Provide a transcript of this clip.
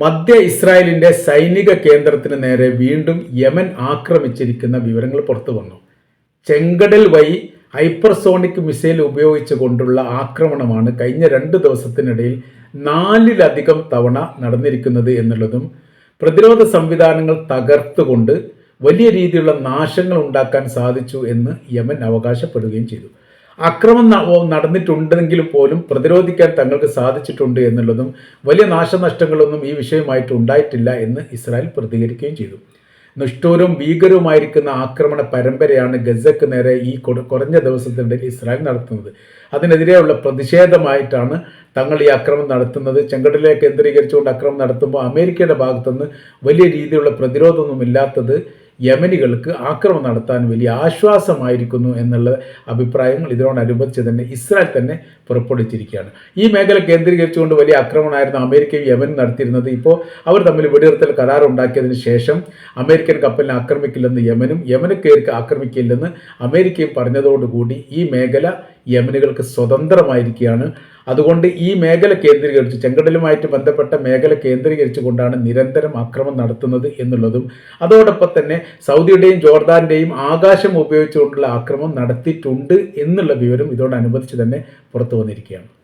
മധ്യ ഇസ്രായേലിന്റെ സൈനിക കേന്ദ്രത്തിന് നേരെ വീണ്ടും യമൻ ആക്രമിച്ചിരിക്കുന്ന വിവരങ്ങൾ പുറത്തു വന്നു. ചെങ്കടൽ വഴി ഹൈപ്പർസോണിക് മിസൈൽ ഉപയോഗിച്ചുകൊണ്ടുള്ള ആക്രമണമാണ് കഴിഞ്ഞ രണ്ട് ദിവസത്തിനിടയിൽ നാലിലധികം തവണ നടന്നിരിക്കുന്നത് എന്നുള്ളതും പ്രതിരോധ സംവിധാനങ്ങൾ തകർത്തുകൊണ്ട് വലിയ രീതിയിലുള്ള നാശങ്ങൾ ഉണ്ടാക്കാൻ സാധിച്ചു എന്ന് യമൻ അവകാശപ്പെടുകയും ചെയ്തു. അക്രമം നടന്നിട്ടുണ്ടെങ്കിലും പോലും പ്രതിരോധിക്കാൻ തങ്ങൾക്ക് സാധിച്ചിട്ടുണ്ട് എന്നുള്ളതും വലിയ നാശനഷ്ടങ്ങളൊന്നും ഈ വിഷയമായിട്ട് ഉണ്ടായിട്ടില്ല എന്ന് ഇസ്രായേൽ പ്രതികരിക്കുകയും ചെയ്തു. നിഷ്ഠൂരവും ഭീകരവുമായിരിക്കുന്ന ആക്രമണ പരമ്പരയാണ് ഗസക്ക് നേരെ ഈ കുറ- കുറഞ്ഞ ദിവസത്തിനിടയിൽ ഇസ്രായേൽ നടത്തുന്നത്. അതിനെതിരെയുള്ള പ്രതിഷേധമായിട്ടാണ് തങ്ങൾ ഈ അക്രമം നടത്തുന്നത്. ചെങ്കടലെ കേന്ദ്രീകരിച്ചുകൊണ്ട് അക്രമം നടത്തുമ്പോൾ അമേരിക്കയുടെ ഭാഗത്തുനിന്ന് വലിയ രീതിയിലുള്ള പ്രതിരോധമൊന്നും ഇല്ലാത്തത് യമനികൾക്ക് ആക്രമണം നടത്താൻ വലിയ ആശ്വാസമായിരിക്കുന്നു എന്നുള്ള അഭിപ്രായങ്ങൾ ഇതിനോടനുബന്ധിച്ച് തന്നെ ഇസ്രായേൽ തന്നെ പുറപ്പെടുവിച്ചിരിക്കുകയാണ്. ഈ മേഖല കേന്ദ്രീകരിച്ചുകൊണ്ട് വലിയ ആക്രമണമായിരുന്നു അമേരിക്കയും യമനും നടത്തിയിരുന്നത്. ഇപ്പോൾ അവർ തമ്മിൽ വെടിനിർത്തൽ കരാർ ഉണ്ടാക്കിയതിന് ശേഷം അമേരിക്കൻ കപ്പലിനെ ആക്രമിക്കില്ലെന്ന് യമനും യമന് കയറി ആക്രമിക്കില്ലെന്ന് അമേരിക്കയും പറഞ്ഞതോടുകൂടി ഈ മേഖല യമനുകൾക്ക് സ്വതന്ത്രമായിരിക്കുകയാണ്. അതുകൊണ്ട് ഈ മേഖല കേന്ദ്രീകരിച്ച് ചെങ്കടലുമായിട്ട് ബന്ധപ്പെട്ട മേഖല കേന്ദ്രീകരിച്ചു കൊണ്ടാണ് നിരന്തരം ആക്രമണം നടത്തുന്നത് എന്നുള്ളതും അതോടൊപ്പം തന്നെ സൗദിയുടെയും ജോർദാന്റെയും ആകാശം ഉപയോഗിച്ചുകൊണ്ടുള്ള ആക്രമണം നടത്തിയിട്ടുണ്ട് എന്നുള്ള വിവരം ഇതോടനുബന്ധിച്ച് തന്നെ പുറത്തു വന്നിരിക്കുകയാണ്